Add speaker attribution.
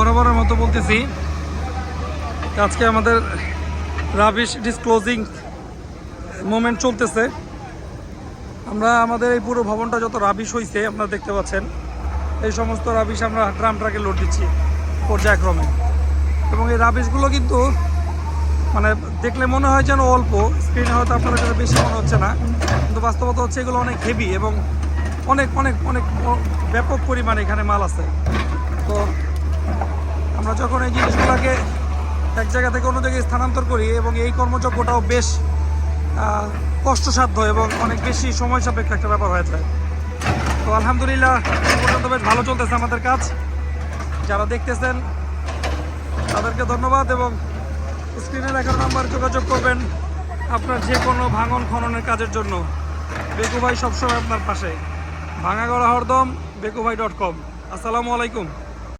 Speaker 1: বরাবরের মতো বলতেছি। আজকে আমাদের রাবিশ ডিসক্লোজিং মোমেন্ট চলতেছে। আমরা আমাদের এই পুরো ভবনটা যত রাবিশ হয়েছে আপনারা দেখতে পাচ্ছেন। এই সমস্ত রাবিশ আমরা ট্রাম ট্রাকে লোড দিচ্ছি পর্যায়ক্রমে। এবং এই রাবিশগুলো কিন্তু মানে দেখলে মনে হয় যেন অল্প স্ক্রিনে হয়তো আপনাদের কাছে বেশি মনে হচ্ছে না। কিন্তু বাস্তবতা হচ্ছে এগুলো অনেক হেভি এবং অনেক অনেক অনেক ব্যাপক পরিমাণে এখানে মাল আছে। তো আমরা যখন এই জিনিসগুলোকে এক জায়গা থেকে অন্য জায়গায় স্থানান্তর করি এবং এই কর্মযজ্ঞটাও বেশ কষ্টসাধ্য এবং অনেক বেশি সময় সাপেক্ষ একটা ব্যাপার হয়ে যায়। তো আলহামদুলিল্লাহ পর্যন্ত বেশ ভালো চলতেছে আমাদের কাজ। যারা দেখতেছেন, তাদেরকে ধন্যবাদ এবং স্ক্রিনে দেখার নাম্বার যোগাযোগ করবেন আপনার যে কোনো ভাঙন খননের কাজের জন্য। বেকু ভাই সবসময় আপনার পাশে। ভাঙাগড়া হরদম বেকু ভাই ডট কম। আসসালামু আলাইকুম।